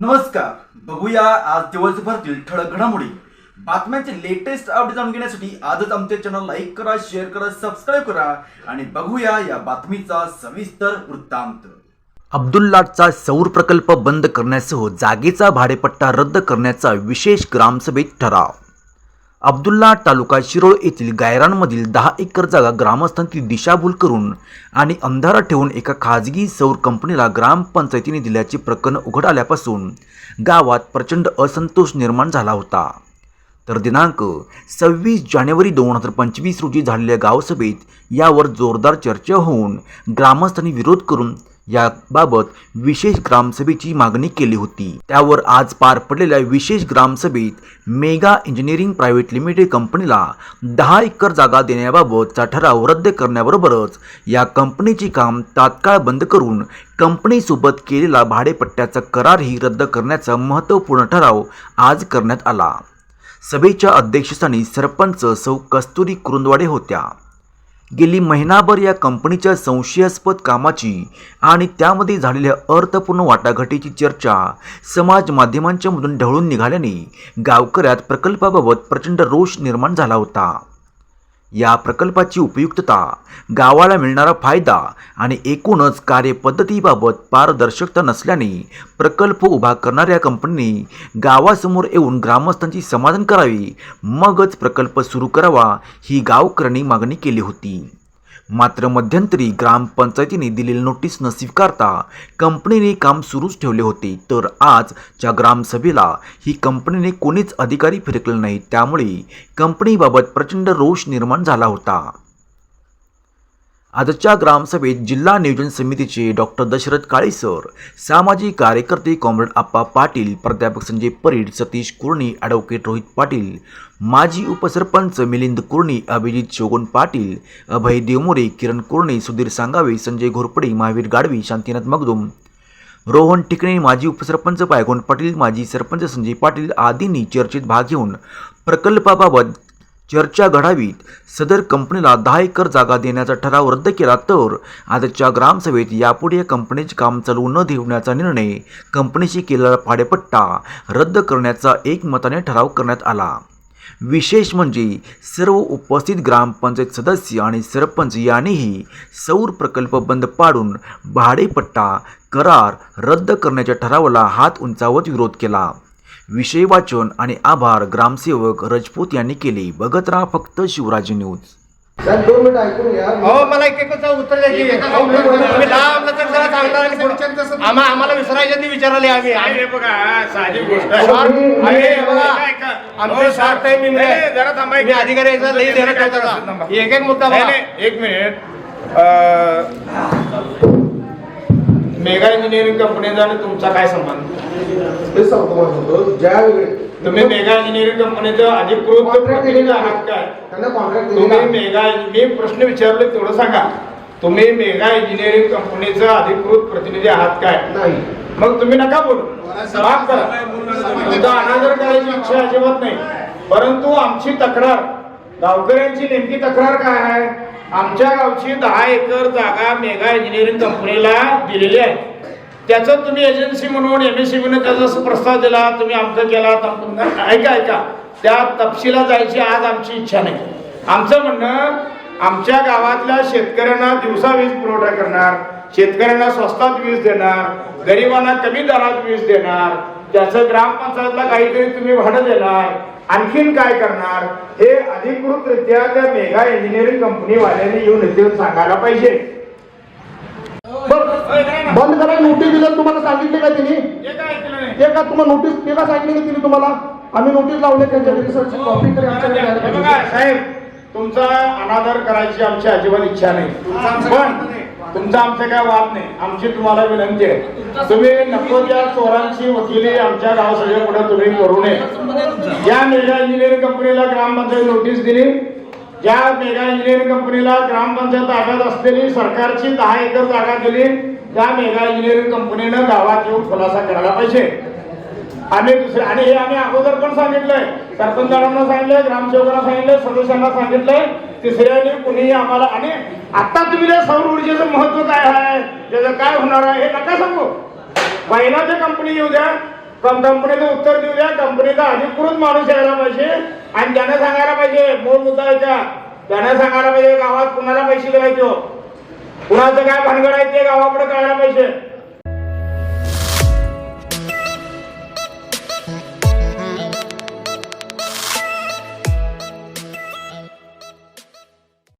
नमस्कार. बघूया आज दिवसभरातील ठळक घडामोडी. बातम्यांचे लेटेस्ट अपडेट जाणून घेण्यासाठी आजच आमच्या चॅनल लाईक करा शेअर करा सबस्क्राईब करा आणि बघूया या बातमीचा सविस्तर वृत्तांत. अब्दुल्लाटचा सौर प्रकल्प बंद करण्यासह जागेचा भाडेपट्टा रद्द करण्याचा विशेष ग्रामसभेत ठराव. अब्दुल्ला तालुका शिरोळ येथील गायरांमधील दहा एकर जागा ग्रामस्थांची दिशाभूल करून आणि अंधारात ठेवून एका खाजगी सौर कंपनीला ग्रामपंचायतीने दिल्याचे प्रकरण उघड आल्यापासून गावात प्रचंड असंतोष निर्माण झाला होता. तर दिनांक सव्वीस जानेवारी दोन हजार पंचवीस रोजी झालेल्या गावसभेत यावर जोरदार चर्चा होऊन ग्रामस्थांनी विरोध करून याबाबत विशेष ग्रामसभेची मागणी केली होती. त्यावर आज पार पडलेल्या विशेष ग्रामसभेत मेगा इंजिनिअरिंग प्रायव्हेट लिमिटेड कंपनीला दहा एकर जागा देण्याबाबतचा ठराव रद्द करण्याबरोबरच या कंपनीचे काम तात्काळ बंद करून कंपनीसोबत केलेला भाडेपट्ट्याचा करारही रद्द करण्याचा महत्त्वपूर्ण ठराव आज करण्यात आला. सभेच्या अध्यक्षस्थानी सरपंच सौ कस्तुरी कुरुंदवाडे होत्या. गेली महिनाभर या कंपनीच्या संशयास्पद कामाची आणि त्यामध्ये झालेल्या अर्थपूर्ण वाटाघाटीची चर्चा समाज माध्यमांच्या मधून ढवळून निघाल्याने गावकऱ्यात प्रकल्पाबाबत प्रचंड रोष निर्माण झाला होता. या प्रकल्पाची उपयुक्तता गावाला मिळणारा फायदा आणि एकूणच कार्यपद्धतीबाबत पारदर्शकता नसल्याने प्रकल्प उभा करणाऱ्या कंपनीने गावासमोर येऊन ग्रामस्थांची समाधान करावे मगच प्रकल्प सुरू करावा ही गावकऱ्यांनी मागणी केली होती. मात्र मध्यंतरी ग्रामपंचायतीने दिलेली नोटीस न स्वीकारता कंपनीने काम सुरूच ठेवले होते. तर आजच्या ग्रामसभेला ही कंपनीने कोणीच अधिकारी फिरकले नाही त्यामुळे कंपनीबाबत प्रचंड रोष निर्माण झाला होता. आजच्या ग्रामसभेत जिल्हा नियोजन समितीचे डॉक्टर दशरथ काळे सर सामाजिक कार्यकर्ते कॉम्रेड आप्पा पाटील प्राध्यापक संजय परीड सतीश कुर्णी ॲडव्होकेट रोहित पाटील माजी उपसरपंच मिलिंद कुर्णी अभिजित शोगन पाटील अभय देवमोरे किरण कुर्णे सुधीर सांगावे संजय घोरपडे महावीर गाडवी शांतीनाथ मगदुम रोहन टिकणे माजी उपसरपंच पायगोंड पाटील माजी सरपंच संजय पाटील आदींनी चर्चेत भाग घेऊन प्रकल्पाबाबत चर्चा घडावीत. सदर कंपनीला दहा एकर जागा देण्याचा ठराव रद्द केला तर आजच्या ग्रामसभेत यापुढे कंपनीचे काम चालू न ठेवण्याचा निर्णय कंपनीशी केलेला भाडेपट्टा रद्द करण्याचा एकमताने ठराव करण्यात आला. विशेष म्हणजे सर्व उपस्थित ग्रामपंचायत सदस्य आणि सरपंच यांनीही सौर प्रकल्प बंद पाडून भाडेपट्टा करार रद्द करण्याच्या ठरावाला हात उंचावत विरोध केला. विषय वाचन आणि आभार ग्रामसेवक रजपूत यांनी केले. बघत राहा फक्त शिवराज न्यूज. साहेब दोन मिनिट ऐकून घ्या. अहो मला एक एक उत्तर द्यायची अहो, तुम्ही लांब लचक जरा सांगता आणि पुढं- आम्हा आम्हाला विसरायच्या ती विचाराले आम्ही आम्ही बघा साधी गोष्ट अहो, स्वार्थ- मी- आम्ही ऐका, बघा, ऐका. आमचे अहो, स्वार्थ आहे, मी नाही, नाही, जरा थांबा, मी अधिकारी लई ठेवतो? एक एक मुद्दा नाही, बघा. नाही, एक मिनिट. अं, मेगा इंजिनिअरिंग कंपनीचा आणि तुमचा काय संबंध? ते सांगतो मला सांगतो ज्या वेळी तुम्ही मेगा इंजिनिअरिंग कंपनीचं अधिकृत प्रतिनिधी दिलेला आहात काय? त्यांना कॉन्ट्रॅक्ट तुम्ही दिलेला मेगा मी प्रश्न विचारले तेवढं सांगा. तुम्ही मेगा इंजिनिअरिंग कंपनीचं अधिकृत प्रतिनिधी आहात काय? नाही. मग तुम्ही नका बोलू. माफ करा. तुमचा अनादर करायची इच्छा अजिबात नाही. परंतु आमची तक्रार गावकऱ्यांची नेमकी तक्रार काय आहे? आमच्या गावची दहा एकर जागा मेगा इंजिनिअरिंग कंपनीला दिलेली आहे. त्याचं तुम्ही एजन्सी म्हणून एम एस त्याचा प्रस्ताव दिला तुम्ही आमचं केला ऐका ऐका. त्या तपशिला जायची आज आमची इच्छा नाही. आमचं म्हणणं आमच्या गावातल्या शेतकऱ्यांना दिवसा वीज पुरवठा करणार शेतकऱ्यांना स्वस्तात वीज देणार गरिबांना कमी दरात वीज देणार त्याचं ग्रामपंचायतला काहीतरी तुम्ही भाडं देणार आणखीन काय करणार हे अधिकृतरित्या त्या मेगा इंजिनिअरिंग कंपनीवाल्यांनी येऊन इथे सांगायला पाहिजे. बंद करायला नोटीस दिलं तुम्हाला सांगितले का हे नाही. ते का तुम्हाला नोटीस ते का सांगितले तिने तुम्हाला? आम्ही नोटीस लावले त्यांच्या रिसर्चची कॉपी तरी साहेब तुमचा अनादर करायची आमची अजिबात इच्छा नाही. पण तुमचा आमचा काय वाद नाही. आमची तुम्हाला विनंती आहे. तुम्ही नको त्या चोरांची वकिली आमच्या गावासगळ्या पुढे तुम्ही करू नये. या मेगा इंजिनिअरिंग कंपनीला ग्रामपंचायत नोटीस दिली. ज्या मेगा इंजिनिअरिंग कंपनीला ग्रामपंचायत ताब्यात असलेली सरकारची दहा एकर जागा दिली त्या मेगा इंजिनिअरिंग कंपनीनं गावात येऊन खुलासा करायला पाहिजे. आम्ही दुसरे आणि हे आम्ही अगोदर पण सांगितलंय. सरपंचांना सांगितलंय ग्रामसेवकांना सांगितलंय सदस्यांना सांगितलंय. तिसऱ्याने कुणीही आम्हाला आणि आता तुम्ही सौर ऊर्जेचं महत्त्व काय आहे? त्याचं काय होणार आहे हे नका सांगू. महिलाच्या कंपनी येऊ द्या कंपनीचं उत्तर देऊ द्या कंपनीचा अधिकृत माणूस यायला पाहिजे आणि त्यानं सांगायला पाहिजे मूळ मुद्दा याच्या त्यानं सांगायला पाहिजे गावात कुणाला पैसे द्यायचे हो? कुणाचं काय भानगड आहे ते गावाकडे कळायला पाहिजे.